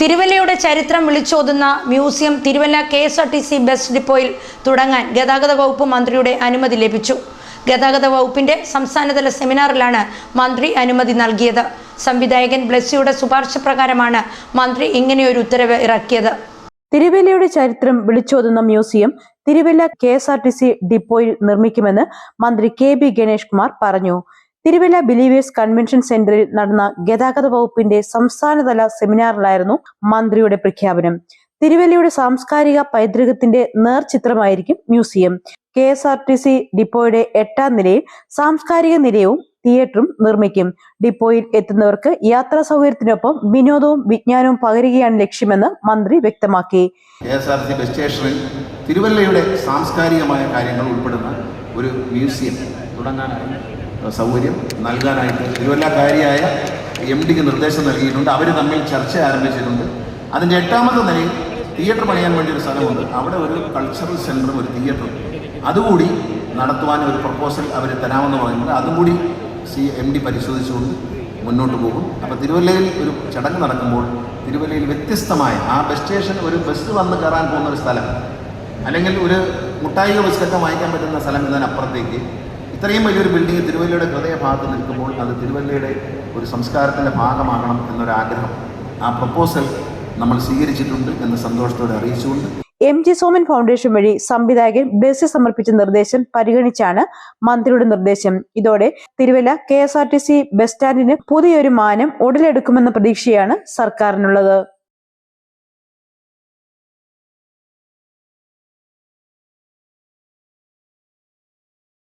തിരുവല്ലയുടെ ചരിത്രം വിളിച്ചോതുന്ന museum Thiruvalla K S R T C bus ഡിപ്പോയിൽ തുടങ്ങാൻ ഗതാഗത വകുപ്പ് മന്ത്രിയുടെ അനുമതി ലഭിച്ചു. ഗതാഗത വകുപ്പിന്റെ സംസ്ഥാനതല സെമിനാറിലാണ് മന്ത്രി അനുമതി നൽകിയത്. സംവിധായകൻ ബ്ലസ്സിയുടെ ശുപാർശ പ്രകാരമാണ് മന്ത്രി ഇങ്ങനെയൊരു ഉത്തരവ് ഇറക്കിയത്. തിരുവല്ലയുടെ ചരിത്രം വിളിച്ചോതുന്ന museum Thiruvalla K S R T C ഡിപ്പോയിൽ നിർമ്മിക്കുമെന്ന് മന്ത്രി കെ ബി ഗണേഷ് കുമാർ പറഞ്ഞു. തിരുവല്ല ബിലീവേഴ്സ് കൺവെൻഷൻ സെന്ററിൽ നടന്ന ഗതാഗത വകുപ്പിന്റെ സംസ്ഥാനതല സെമിനാറിലായിരുന്നു മന്ത്രിയുടെ പ്രഖ്യാപനം. തിരുവല്ലയുടെ സാംസ്കാരിക പൈതൃകത്തിന്റെ നേർചിത്രമായിരിക്കും museum. K S R T C ഡിപ്പോയുടെ എട്ടാം നിലയിൽ സാംസ്കാരിക നിലയവും തിയേറ്ററും നിർമ്മിക്കും. ഡിപ്പോയിൽ എത്തുന്നവർക്ക് യാത്രാ സൗകര്യത്തിനൊപ്പം വിനോദവും വിജ്ഞാനവും പകരുകയാണ് ലക്ഷ്യമെന്ന് മന്ത്രി വ്യക്തമാക്കി. K S R C bus സ്റ്റേഷനിൽ തിരുവല്ലയുടെ സാംസ്കാരികമായ കാര്യങ്ങൾ ഉൾപ്പെടുന്ന ഒരു മ്യൂസിയം തുടങ്ങാനായി. സൗകര്യം നൽകാനായിട്ട് തിരുവല്ലക്കാരിയായ എം ഡിക്ക് നിർദ്ദേശം നൽകിയിട്ടുണ്ട്. അവർ തമ്മിൽ ചർച്ച ആരംഭിച്ചിട്ടുണ്ട്. അതിന്റെ എട്ടാമത്തെ നിലയിൽ തിയേറ്റർ പണിയാൻ വേണ്ടി ഒരു സ്ഥലമുണ്ട്. അവിടെ ഒരു കൾച്ചറൽ സെന്ററും ഒരു തിയേറ്ററും. അതുകൂടി നടത്തുവാൻ ഒരു പ്രപ്പോസൽ അവർ തരാമെന്ന് പറയുന്നത് അതും കൂടി സി എം ഡി പരിശോധിച്ചുകൊണ്ട് മുന്നോട്ട് പോകും. അപ്പോൾ തിരുവല്ലയിൽ ഒരു ചടങ്ങ് നടക്കുമ്പോൾ തിരുവല്ലയിൽ വ്യത്യസ്തമായ ആ ബസ് സ്റ്റേഷൻ ഒരു ബസ് വന്ന് കയറാൻ പോകുന്ന ഒരു സ്ഥലം അല്ലെങ്കിൽ ഒരു മുട്ടായിക ബിസ്ക്കറ്റ് വാങ്ങിക്കാൻ പറ്റുന്ന സ്ഥലം എന്നതിനപ്പുറത്തേക്ക് ഇത്രയും വലിയൊരു ബിൽഡിംഗ് തിരുവല്ലയുടെ ഹൃദയഭാഗത്ത് നിൽക്കുമ്പോൾ അത് തിരുവല്ലയുടെ ഒരു സംസ്കാരത്തിന്റെ ഭാഗമാകണം എന്നൊരാഗ്രഹം. ആ പ്രപ്പോസൽ നമ്മൾ സ്വീകരിച്ചിട്ടുണ്ട് എന്ന് സന്തോഷത്തോടെ അറിയിച്ചുകൊണ്ട്. എം ജി സോമൻ ഫൗണ്ടേഷൻ വഴി സംവിധായകൻ ബസ് സമർപ്പിച്ച നിർദ്ദേശം പരിഗണിച്ചാണ് മന്ത്രിയുടെ നിർദ്ദേശം. ഇതോടെ Thiruvalla K S R T C bus സ്റ്റാൻഡിന് പുതിയൊരു മാനം ഉടലെടുക്കുമെന്ന പ്രതീക്ഷയാണ് സർക്കാരിനുള്ളത്.